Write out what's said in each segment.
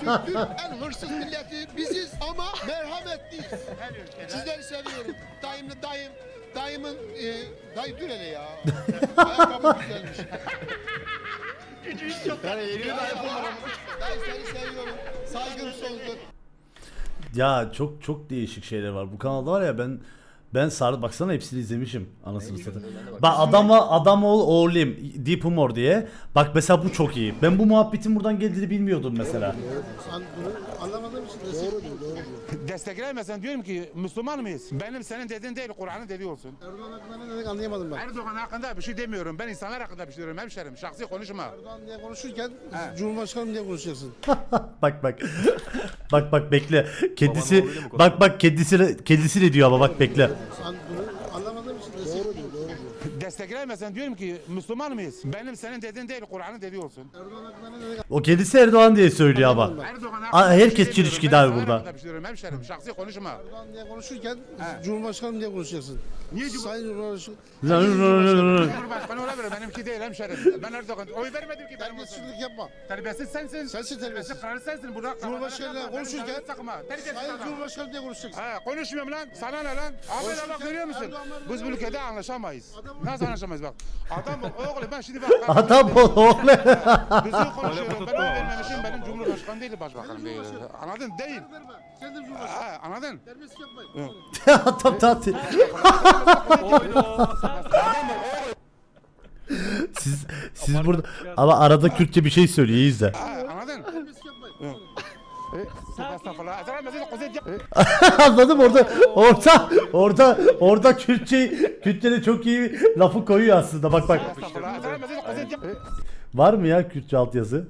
Türktür. En hırsız milleti biziz ama merhametliyiz. Sizleri seviyorum. Dayım, dayım, dayımın, e, dayı dur hele ya. Ayakkabı güzelmiş. Yani yeni ama. Dayı seni seviyorum. Saygım sonsuz. Ya çok çok değişik şeyler var. Bu kanalda var ya ben ben sarı baksana hepsini izlemişim anasını satayım. Bak adama adam ol oğlum Deep Humor diye. Bak mesela bu çok iyi. Ben bu muhabbetin buradan geldiğini bilmiyordum mesela. An, bunu anlamadığım için destek Desteklemesen diyorum ki Müslüman mıyız? Benim senin dediğin değil Kur'an'ın dediği olsun. Erdoğan hakkında ne dedik anlayamadım ben. Erdoğan hakkında bir şey demiyorum. Ben insanlar hakkında bir şey diyorum hemşerim. Şahsi konuşma. Erdoğan diye konuşurken He. Cumhurbaşkanım diye konuşacaksın. bak bak. bak bak bekle. Konuşuyor? bak bak kendisi kendisi ne diyor ama bak bekle. Desteklemesen diyorum ki Müslüman mıyız? Benim senin dediğin değil Kur'an'ın dediği olsun. O kendisi Erdoğan diye söylüyor ama. Erdoğan Aa, herkes şey abi insanlar burada. şey diyorum hemşerim. Şahsi konuşma. Erdoğan diye konuşurken He. Cumhurbaşkanım diye konuşacaksın. Niye Sayın Cumhurbaşkanı. Cumhurbaşkanı olabilir. Benimki değil hemşerim. Ben Erdoğan oy vermedim ki benim olsun. Terbiyesizlik yapma. Terbiyesiz sensin. Sensin terbiyesiz. Kararı sensin. Burada Cumhurbaşkanıyla konuşurken Takma. Terbiyesiz Sayın. Cumhurbaşkanı diye konuşacaksın. Ha, konuşmuyorum lan. Sana ne lan? Abi bak görüyor musun? Biz bu ülkede anlaşamayız. Nasıl anlaşamayız bak. Adam oğlum ben şimdi bak. Adam oğlum. Düzgün konuşuyorum. Ben oy vermemişim. Benim cumhurbaşkanı değil başbakanım değil. Anladın? Değil. Sen de Cumhurbaşkanı. Ha, anladın? Terbiyesizlik yapmayın. Adam tatil. siz siz burada ama arada Kürtçe bir şey söylüyor izle. Anladın? Anladım orada orada orada orada Kürtçe Kürtçe'de çok iyi lafı koyuyor aslında bak bak. Var mı ya Kürtçe altyazı?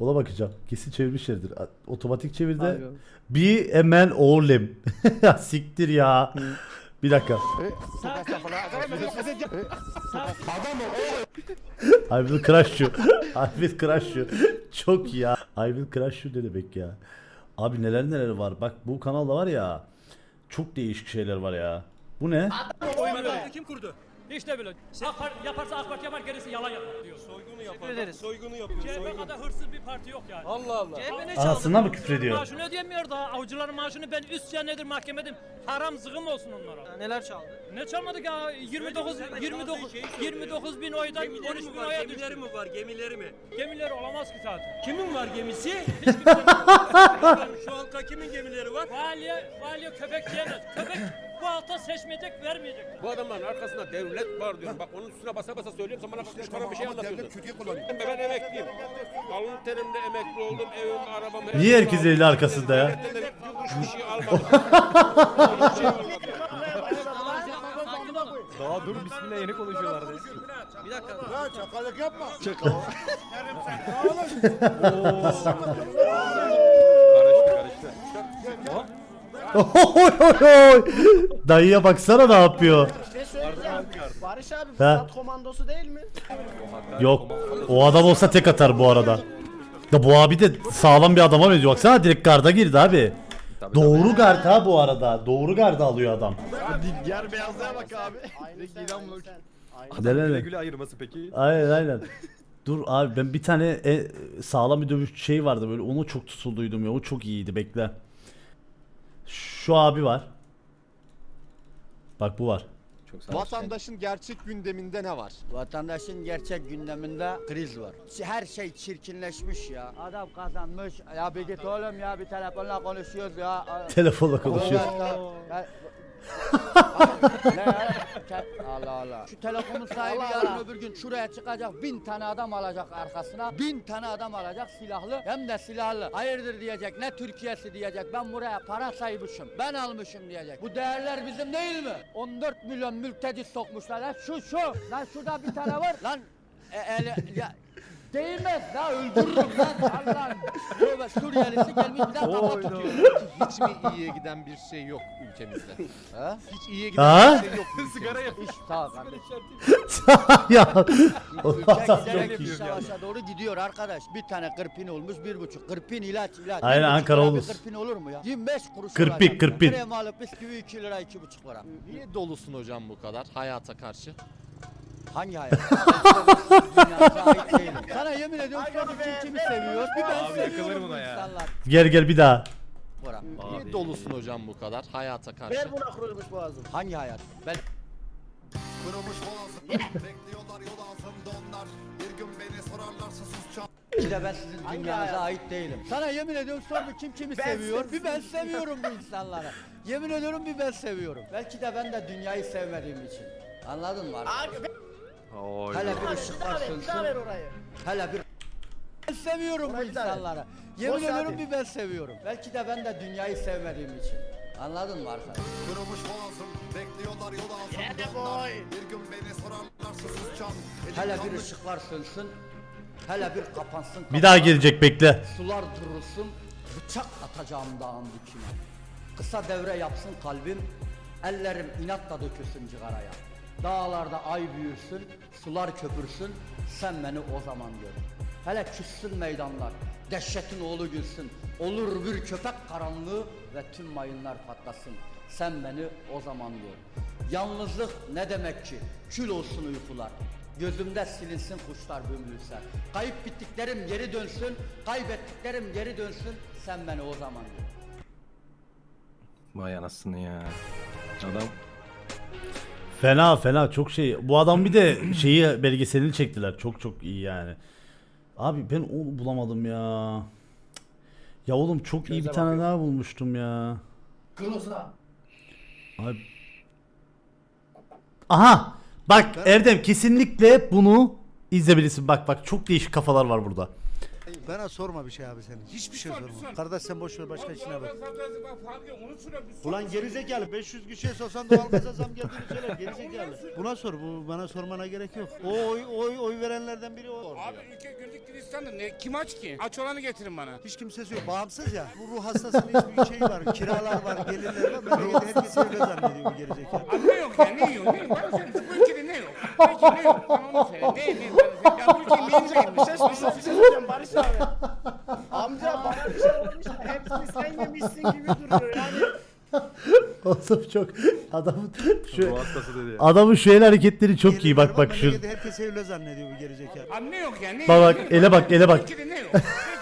Ona bakacağım. Kesin çevirmişlerdir. Otomatik çevirde. Bir emen oğlum. siktir ya. Bir dakika. I will crush you. I will crush you. Çok ya. I will crush you ne demek ya. Abi neler neler var. Bak bu kanalda var ya. Çok değişik şeyler var ya. Bu ne? Oyunu kim kurdu? İşte böyle. AK Parti yaparsa AK Parti yapar gerisi yalan yapar diyor. Soygunu yapar. Soygunu yapıyor. CHP Soygunu. kadar hırsız bir parti yok yani. Allah Allah. Anasından mı küfrediyor? Maaşını ödeyemiyor da avcıların maaşını ben üst nedir mahkemedim. Haram zıgım olsun onlara. Neler çaldı? Ne çalmadık ya 29 29 29 bin oydan 13 Gemileri bin mi var? oya Gemileri düştü. mi var? Gemileri mi? Gemileri olamaz ki zaten. Kimin var gemisi? Şu halka kimin gemileri var? Valiye, valiye köpek diyemez. Köpek bu halta seçmeyecek vermeyecek. Bu adamların arkasında devlet var diyorum. Bak onun üstüne basa basa söylüyorum. Sen bana kuş para bir şey anlatıyorsun. Ben, ben emekliyim. Alın terimle emekli oldum. Evim, arabam. Niye herkes eli arkasında ya? Bir şey almadım. Daha dur bismillah yeni konuşuyorlardı. Bir dakika. Ya çakallık yapma. Karıştı karıştı. Oy, oy, oy. Dayıya baksana ne yapıyor. Söyleyeceğim? Barış abi He. Fırat komandosu değil mi? Yok. O adam olsa tek atar bu arada. Da bu abi de sağlam bir adama benziyor. Baksana direkt garda girdi abi. Doğru gard ha bu arada. Doğru garda alıyor adam. Diğer beyazlığa bak abi. Aynı sen, aynı bak. sen. Aynı. Neler Güle neler. güle ayırması peki. Aynen aynen. Dur abi ben bir tane e, sağlam bir dövüş şey vardı böyle onu çok tutulduydum ya o çok iyiydi bekle. Şu abi var. Bak bu var. Çok sağ. Vatandaşın gerçek gündeminde ne var? Vatandaşın gerçek gündeminde kriz var. Her şey çirkinleşmiş ya. Adam kazanmış. Ya bir git oğlum ya bir telefonla konuşuyoruz ya. Telefonla konuşuyor. Ya- Ne ya? Ke- Allah Allah. Şu telefonun sahibi yarın öbür gün şuraya çıkacak bin tane adam alacak arkasına. Bin tane adam alacak silahlı hem de silahlı. Hayırdır diyecek ne Türkiye'si diyecek. Ben buraya para saymışım. Ben almışım diyecek. Bu değerler bizim değil mi? 14 milyon mülteci sokmuşlar lan şu şu. Lan şurada bir tane var. Lan e, ele, ya, Değmez la öldürürüm lan Allah'ım. Tövbe Suriyelisi gelmiş bir daha kafa tutuyor. Hiç mi iyiye giden bir şey yok ülkemizde? Ha? Hiç iyiye giden Ha? bir şey yok Sigara ülkemizde. yap. İş sağ ol kardeşim. ya. Ülke giderek çok iyi. bir savaşa doğru gidiyor arkadaş. Bir tane kırpin olmuş bir buçuk. Kırpin ilaç ilaç. Aynen, Bir buçuk Ankara lira. Bir kırpin olur mu ya? 25 kuruş Kırpik, olacak ya. kırpin. Krem alıp bisküvi 2 lira iki buçuk lira. Niye dolusun hocam bu kadar hayata karşı? Hangi değilim. Sana yemin ediyorum sor bir kim kimi seviyor. Bir ben Abi seviyorum yakalarım bu ona ya. insanlar. Gel gel bir daha. Bora. Niye dolusun hocam bu kadar hayata karşı? Hangi hayat? Ben Bir de ben sizin dünyanıza ait değilim. Sana yemin ediyorum sor bir kim kimi seviyor. Bir ben seviyorum bu insanları. Yemin ediyorum bir ben seviyorum. Belki de ben de dünyayı sevmediğim için. Anladın mı artık? Oy. Hele bir ışıklar sönsün. Hele bir ben seviyorum bu insanları. Yemin ediyorum bir ben seviyorum. Belki de ben de dünyayı sevmediğim için. Anladın mı arkadaş? Hele bir ışıklar sönsün. Hele bir kapansın. Bir daha kapılar. gelecek bekle. Sular durulsun, bıçak atacağım dağın dikine. Kısa devre yapsın kalbim, ellerim inatla dökülsün cigaraya. Dağlarda ay büyürsün, sular köpürsün, sen beni o zaman gör. Hele küssün meydanlar, dehşetin oğlu gülsün. Olur bir köpek karanlığı ve tüm mayınlar patlasın. Sen beni o zaman gör. Yalnızlık ne demek ki? Kül olsun uykular. Gözümde silinsin kuşlar bümbülse. Kayıp bittiklerim geri dönsün, kaybettiklerim geri dönsün. Sen beni o zaman gör. Vay anasını ya. Adam Fena fena çok şey. Bu adam bir de şeyi belgeselini çektiler. Çok çok iyi yani. Abi ben onu bulamadım ya. Ya oğlum çok iyi bir tane daha bulmuştum ya. Abi. Aha! Bak Erdem kesinlikle bunu izleyebilirsin. Bak bak çok değişik kafalar var burada. Bana sorma bir şey abi senin. Hiçbir şey sorma. Kardeş sen boş ver başka işine bak. Ulan gerizekalı 500 kişiye sorsan doğalgaza zam geldiğini söyler gerizekalı. Buna sor bu bana sormana gerek yok. O oy oy oy verenlerden biri o. Abi ülke güllük gülistandır. Ne, kim aç ki? Aç olanı getirin bana. Hiç kimsesi yok. Bağımsız ya. Bu ruh hastasının hiçbir şey var. Kiralar var, gelirler var. Memlekette herkes öyle zannediyor bu gerizekalı. Abi ne yok ya? Ne yok? Ne söyle. Bu ülkede ne yok? Bu ülkede ne yok? Bana onu söyle. Ne ne? Bana söyle. Ya bu ülkenin neyini beğenmiş? Ses bir ses söyleyeceğim Barış abi. Amca bana bir şey olmuş. Hepsini sen yemişsin gibi duruyor yani. Oğlum çok adamın şu ruh hastası dedi ya. adamın şu el hareketleri çok iyi. Bak bak şu. herkes öyle zannediyor bu gerizekalı. Abi ne yok ya? Ne Bak bak, ele bak, ele bak. Ülkede ne yok?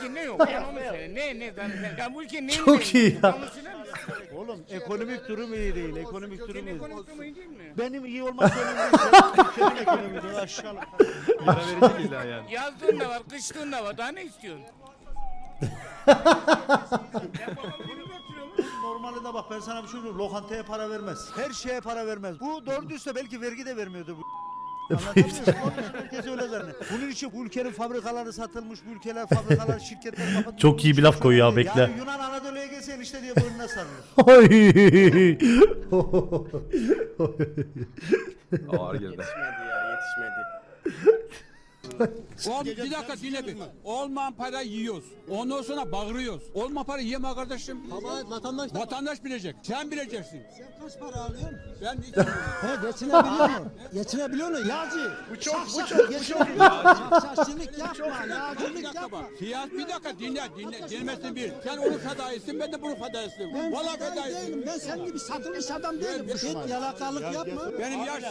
Peki ne yok? Bana onu söyle. Ne ne? Ben, ben, ya bu ülkenin neyini Çok iyi ya. Bana onu söyler misin? Oğlum ekonomik durum iyi değil. Ekonomik durum Senin iyi. ekonomik durumun iyi değil mi? Benim iyi olmak önemli değil. Ekonomik durum aşağılık. Yara verecek illa yani. Yazdığın da var, kışlığın da var. Daha ne istiyorsun? Normalde bak ben sana bir şey söyleyeyim. Lokantaya para vermez. Her şeye para vermez. Bu doğru düzse belki vergi de vermiyordu bu. Anlatabiliyor muyum? Onun için herkes öyle zannediyor. Bunun için bu ülkenin fabrikaları satılmış, bu ülkeler fabrikalar, şirketler kapatılmış. Çok iyi bir laf koyuyor ya, bekle. Yani Yunan Anadolu'ya gelse işte diye boynuna sarılır. Oy. Ağır girdi. Oğlum bir dakika dinle bir. Olmayan para yiyoruz. Ondan sonra bağırıyoruz. Olma para yeme kardeşim. Ama vatandaş Vatandaş bilecek. Sen bileceksin. Sen kaç para alıyorsun? Ben iki He geçinebiliyor mu? Geçinebiliyor mu? Yağcı. Bu çok bu çok geçinebiliyor. Şaşkınlık yapma, Bir dakika bak. Siyasi bir dakika dinle dinle. Dinlemesin bir. Sen onun fedaisin ben de bunun fedaisiyim. Valla fedaisiyim. Ben senin gibi satılmış adam değilim. Git yalakalık yapma. Benim yaş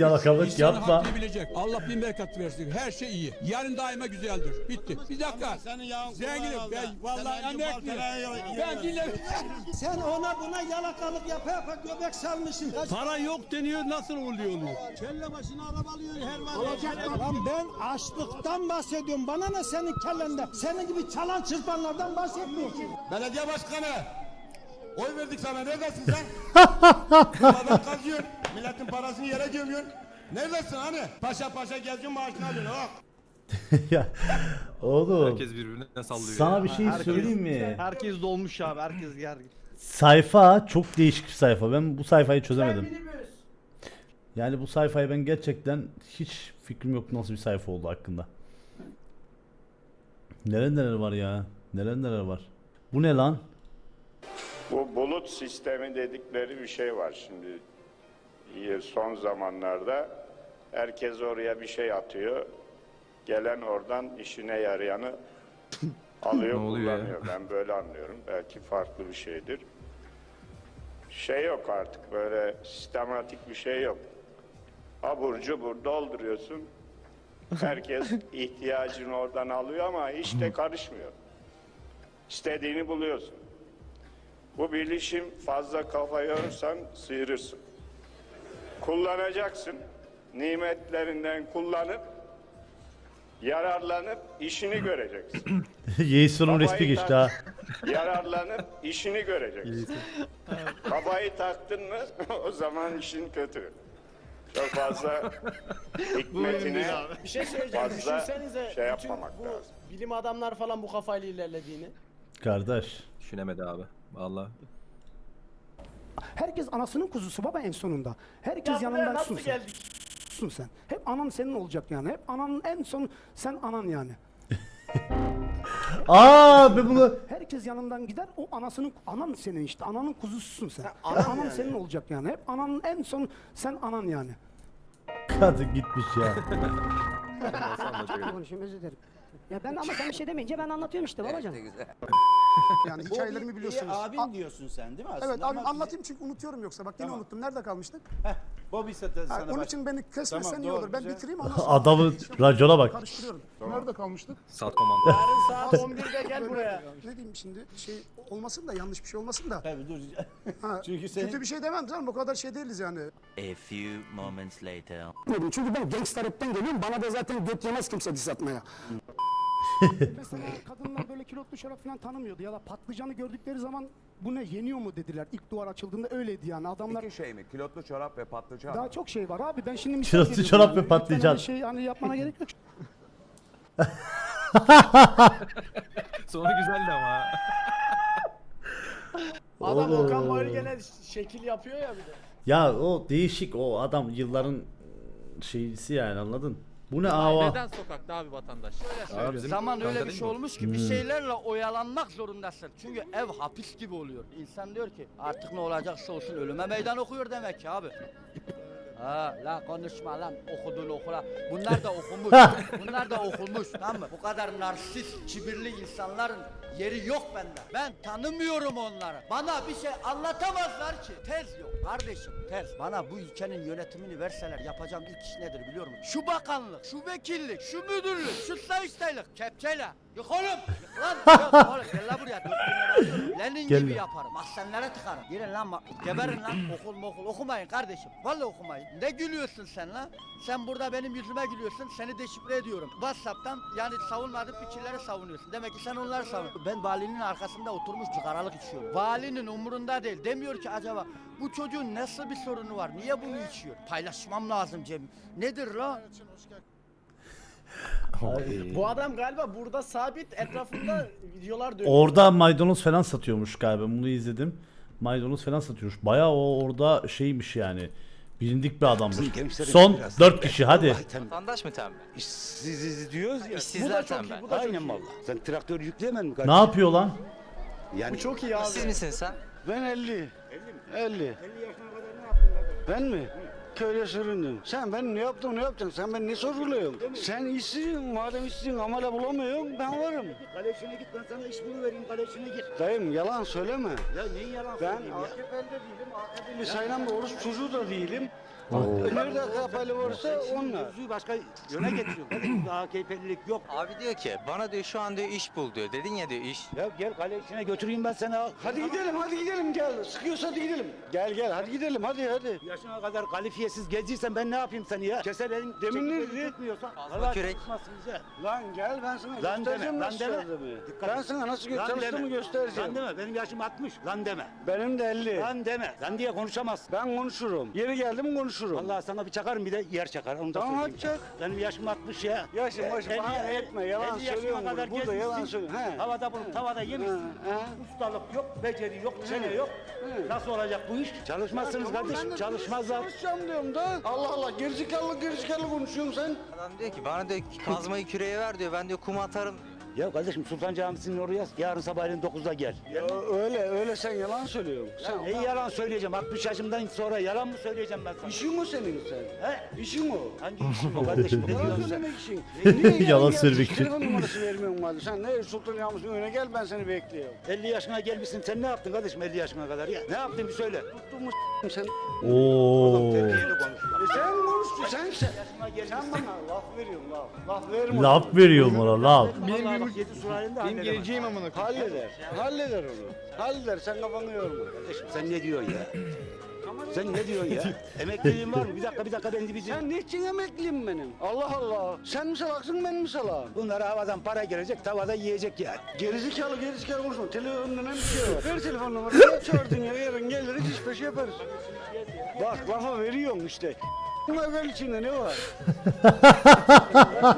yalakalık İnsanın yapma. bilecek. Allah bin bereket versin. Her şey iyi. Yarın daima güzeldir. Bitti. Bir dakika. Zenginim ben vallahi emekliyim. Ben dinle. Sen ona buna yalakalık yapa yapa göbek salmışsın. Para yok deniyor nasıl oluyor oluyor? Kelle başına araba alıyor her var. Lan ben açlıktan bahsediyorum. Bana ne senin kellende? Senin gibi çalan çırpanlardan bahsetmiyorum. Belediye başkanı. Oy verdik sana. Neredesin sen? Adam kazıyorsun. Milletin parasını yere gömüyorsun. Neredesin hani? Paşa paşa geziyorsun maaşını alıyorsun. Bak. ya oğlum Herkes birbirine sallıyor. sana ya. bir şey söyleyeyim mi? Herkes dolmuş abi. Herkes gergin. Sayfa çok değişik bir sayfa. Ben bu sayfayı çözemedim. Yani bu sayfayı ben gerçekten hiç fikrim yok nasıl bir sayfa oldu hakkında. Neler neler var ya? Neler neler var? Bu ne lan? Bu bulut sistemi dedikleri bir şey var şimdi. Son zamanlarda herkes oraya bir şey atıyor. Gelen oradan işine yarayanı alıyor, kullanıyor. Ben böyle anlıyorum. Belki farklı bir şeydir. Şey yok artık böyle sistematik bir şey yok. abur cubur dolduruyorsun. Herkes ihtiyacını oradan alıyor ama hiç de karışmıyor. İstediğini buluyorsun. Bu bilişim fazla kafa yorursan sıyırırsın. Kullanacaksın. Nimetlerinden kullanıp yararlanıp işini göreceksin. Yeğsun'un resmi geçti ha. Yararlanıp işini göreceksin. Babayı taktın mı o zaman işin kötü. Çok fazla hikmetine Bir şey söyleyeceğim. fazla Düşünsenize şey bütün yapmamak bu lazım. bilim adamlar falan bu kafayla ilerlediğini. Kardeş. Düşünemedi abi. Vallahi. Herkes anasının kuzusu baba en sonunda. Herkes yanından nasıl sun sen. geldik? Sun sen. Hep anan senin olacak yani. Hep ananın en son sen anan yani. Aa ben bunu Herkes yanından gider o anasının anan senin işte. Ananın kuzususun sen. Hep anan anan yani. senin olacak yani. Hep ananın en son sen anan yani. kadın gitmiş ya. Konuşayım özür dilerim. Ya ben ama sen bir şey demeyince ben anlatıyorum işte babacığım. Yani hikayelerimi biliyorsunuz. abim diyorsun sen değil mi aslında? Evet abim anlatayım çünkü unutuyorum yoksa. Bak yine Tamam. unuttum. Nerede kalmıştık? Bobby Sete Ha, sana onun baş- için beni kesmesen Tamam, iyi doğru, olur. Ben güzel. bitireyim ondan sonra. Adamı racona bak. Karıştırıyorum. Nerede kalmıştık? Sat komando. Yarın saat 11'de gel buraya. Ne diyeyim şimdi şey olmasın da yanlış bir şey olmasın da. Tabii dur. Ha, Çünkü senin- Kötü bir şey demem canım o kadar şey değiliz yani. A few moments later. Çünkü ben gangster rapten geliyorum. Bana da zaten göt yemez kimse diss atmaya. Mesela kadınlar böyle kilotlu şarap falan tanımıyordu ya da patlıcanı gördükleri zaman bu ne yeniyor mu dediler. İlk duvar açıldığında öyleydi yani adamlar. şey mi? Kilotlu çorap ve patlıcan. Daha çok şey var abi ben şimdi misal Kilotlu veriyorum çorap yani. ve Lütfen patlıcan. şey hani yapmana gerek yok. Sonu güzeldi ama. ha. Adam Oğlum. Okan Bayülgen'e şekil yapıyor ya bir de. Ya o değişik o adam yılların şeysi yani anladın? Bu ne ava? Neden sokakta abi vatandaş? Abi bizim Zaman öyle bir şey olmuş ki bir şeylerle oyalanmak zorundasın. Çünkü ev hapis gibi oluyor. İnsan diyor ki artık ne olacaksa olsun ölüme meydan okuyor demek ki abi. Ha la konuşma lan okudun okula. Bunlar da okumuş. Bunlar da okumuş tamam mı? Bu kadar narsist, kibirli insanların yeri yok bende. Ben tanımıyorum onları. Bana bir şey anlatamazlar ki. Tez yok kardeşim tez. Bana bu ülkenin yönetimini verseler yapacağım ilk iş nedir biliyor musun? Şu bakanlık, şu vekillik, şu müdürlük, şu sayıştaylık kepçeyle. Yık oğlum. Yık lan. Yık oğlum gel lan buraya. Dört bin lira alıyorum. Lenin Gel gibi lan. yaparım. Mahzenlere tıkarım. Girin lan ma- geberin lan. Okul mokul okumayın kardeşim. Vallahi okumayın. Ne gülüyorsun sen lan? Sen burada benim yüzüme gülüyorsun. Seni deşifre ediyorum. Whatsapp'tan yani savunmadığın fikirleri savunuyorsun. Demek ki sen onları savunuyorsun. Ben valinin arkasında oturmuş cigaralık içiyorum. Valinin umurunda değil. Demiyor ki acaba bu çocuğun nasıl bir sorunu var? Niye bunu içiyor? Paylaşmam lazım Cem. Nedir la? Bu adam galiba burada sabit etrafında videolar dönüyor. Orada maydanoz falan satıyormuş galiba. Bunu izledim. Maydanoz falan satıyormuş. Bayağı o orada şeymiş yani. Bilindik bir adammış. Son 4 kişi hadi. Vatandaş mı tembel? Siz diyoruz ya. İşsizler tembel. Bu da çok Aynen iyi. valla. Sen traktör yükleyemedin mi Ne kardeşim? yapıyor lan? Yani Bu çok iyi abi. Siz misin sen? ben 50. 50 50. Ben mi? Köyle süründüm. Sen ben ne yaptım ne yaptın? Sen ben ne sorguluyorsun? Sen işsizsin. Madem işsizsin amele bulamıyorsun ben varım. Kaleşine git ben sana iş buluvereyim kaleşine git. Dayım yalan söyleme. Ya neyin yalan Ben söyleyeyim ya? AKP'li de değilim. AKP'li sayılan bir Orus çocuğu da değilim. Nerede AKP'li varsa onlar. Mevzuyu başka yöne getiriyor. Ki AKP'lilik yok. Abi diyor ki bana diyor şu an diyor iş bul diyor. Dedin ya diyor iş. Ya gel kaleşine götüreyim ben seni. Hadi gidelim hadi gidelim gel. Sıkıyorsa hadi gidelim. Gel gel hadi gidelim hadi hadi. Yaşına kadar kalifiyesiz geziysen ben ne yapayım seni ya? Keserin Demin ne dedi? tutmuyorsan. Allah kürek. çalışmasın bize. Lan gel ben sana Lan göstereceğim deme, lan nasıl deme. çalıştığımı. Dikkat Ben et. sana nasıl Lan çalıştığımı deme. göstereceğim. Lan deme benim yaşım 60. Lan deme. Benim de 50. Lan deme. Lan diye konuşamazsın. Ben konuşurum. Yeri geldi mi konuşurum. Vallahi sana bir çakarım bir de yer çakar. Onu da Tamam, söyleyeyim. hadi çak. Benim yaşım 60 ya. Yaşım başım Elli- bahane etme, yalan 50 yaşına söylüyorsun kadar burada, yalan gezmişsin. söylüyorsun. He. Havada bulup tavada yemişsin. He, he. Ustalık yok, beceri yok, çene yok. Nasıl olacak bu iş? Çalışmazsınız Tamam, ben kardeşim, de çalışmazlar. Çalışacağım diyorum da. Allah Allah gerizekalı gerizekalı konuşuyorsun sen. Adam diyor ki bana diyor ki kazmayı küreye ver diyor. Ben diyor kum atarım. Ya kardeşim Sultan Camisi'nin oraya yarın sabahleyin 9'da gel. Ya öyle öyle sen yalan söylüyorsun. Sen Neyi yalan söyleyeceğim? 60 yaşımdan sonra yalan mı söyleyeceğim ben sana? işin mi senin sen? He? İşin mi o? Hangi işin o kardeşim? Ne Yalan diyorsun sen? söylemek için. E, niye Yalan söylemek için. Telefon numarası vermiyorsun madem. Sen ne Sultan Yağmur'un önüne gel ben seni bekliyorum. 50 yaşına gelmişsin sen ne yaptın kardeşim 50 yaşına kadar ya? Ne yaptın bir söyle. Tuttuğumu s**tim sen. Oo. Sen konuştun sen sen. Sen bana laf veriyorsun laf. Laf verme. Laf veriyor bana laf. Benim bak 7 sularında Benim geleceğim amına koyayım. Halleder. Halleder onu. Halleder sen kafanı yorma. Kardeşim sen ne diyorsun ya? Sen ne diyorsun ya? Emekliliğin var mı? Bir dakika bir dakika ben bir Sen niçin emekliyim benim? Allah Allah. Sen mi salaksın ben mi salağım? Bunlara havadan para gelecek, tavada yiyecek yani. Gerizekalı gerizekalı konuşma. Telefonun ne bir şey var. Ver telefon numarasını. Çağırdın ya yarın geliriz iş peşi yaparız. Bak lafa veriyorsun işte. Bunlar ver içinde ne var?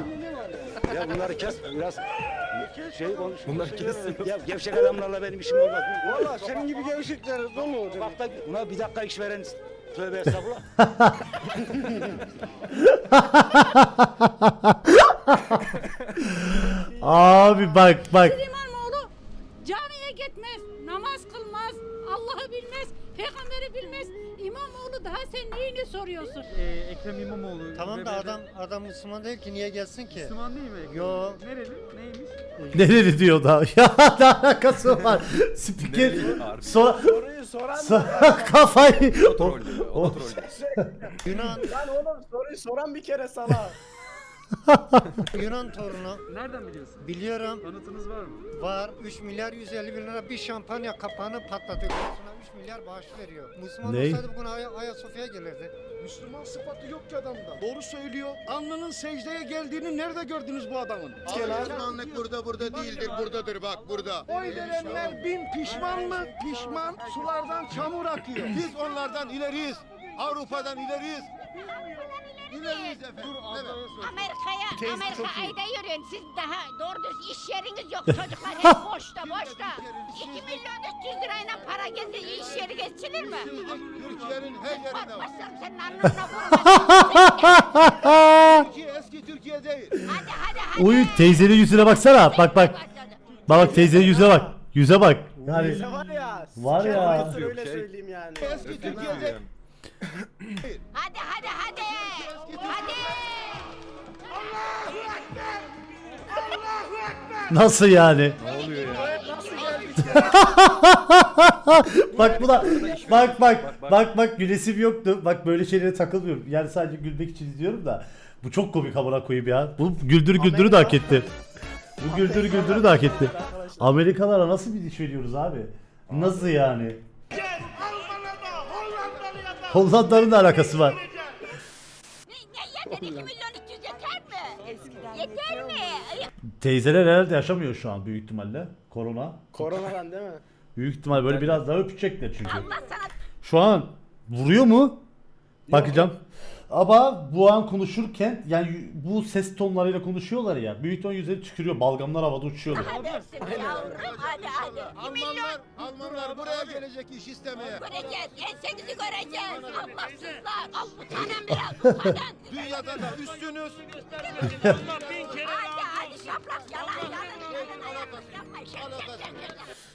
Bunları kes biraz şey konuş. Bunları kesin. Ya gevşek adamlarla benim işim olmaz. Valla senin gibi gevşekler dolu o Bak da buna bir dakika iş veren tövbe estağfurullah. Abi bak bak. Sen neyini soruyorsun? Ekrem İmamoğlu. Tamam da adam adam Müslüman değil ki niye gelsin ki? Müslüman değil mi? Yo. Nereli? Neymiş? Nereli diyor da. Ya ne alakası var? Spiker. So Soruyu soran so- kafayı. O trollü. O trollü. Yunan Lan oğlum soruyu soran bir kere sana. Yunan torunu. Nereden biliyorsun? Biliyorum. Kanıtınız var mı? Var 3 milyar 150 bin lira bir şampanya kapağını patlatıyor. Sonra 3 milyar bağış veriyor. Müslüman Ney? olsaydı bugün Aya, Ayasofya'ya gelirdi. Müslüman sıfatı yok ki adamda. Doğru söylüyor. Alnının secdeye geldiğini nerede gördünüz bu adamın? Müslümanlık burada burada değildir. Buradadır bak burada. Oy verenler bin pişman mı? Pişman. Sulardan çamur akıyor. Biz onlardan ileriyiz. Avrupa'dan ileriyiz. İleriyiz efendim. Evet. Amerika'ya, Amerika ayda yürüyün. Siz daha doğru düz iş yeriniz yok. Çocuklar hep boşta boşta. 2 milyon 300 lirayla para gezi iş yeri geçilir mi? Türkiye'nin her yerinde var. Başlarım senin alnına vurma. Türkiye eski Türkiye değil. Hadi hadi hadi. Uy teyzenin yüzüne baksana. Bak bak. Bak bak teyzenin yüzüne bak. Yüze bak. Yani var ya. var ya. Öyle söyleyeyim yani. Eski Türkiye değil. Hadi hadi. Hadi. Nasıl yani? Ne oluyor ya? bak bu da bak bak bak bak gülesim yoktu. Bak böyle şeylere takılmıyorum. Yani sadece gülmek için izliyorum da. Bu çok komik amına koyayım ya. Bu güldürü güldürü de hak etti. Bu güldürü güldürü de hak etti. Amerikalara nasıl bir iş veriyoruz abi? Nasıl yani? Hollanda'nın da alakası var. Ne, ne yeter Yeter mi? Teyzeler herhalde yaşamıyor şu an büyük ihtimalle. Korona. Koronadan değil mi? Büyük ihtimal böyle biraz daha öpecekler çünkü. Allah sana Şu an vuruyor mu? Bakacağım. Ama bu an konuşurken yani bu ses tonlarıyla konuşuyorlar ya. Büyük ton yüzleri tükürüyor. Balgamlar havada uçuyorlar. dersin yavrum hadi hadi. 2 milyon Almanlar buraya gelecek iş istemeye. göreceğiz. Ensenizi göreceğiz. Allahsızlar. Al utanan biraz. Dünyada da üstünüz. Allah bin kere Hadi hadi şaprak yalan yalan. Yapma şaprak.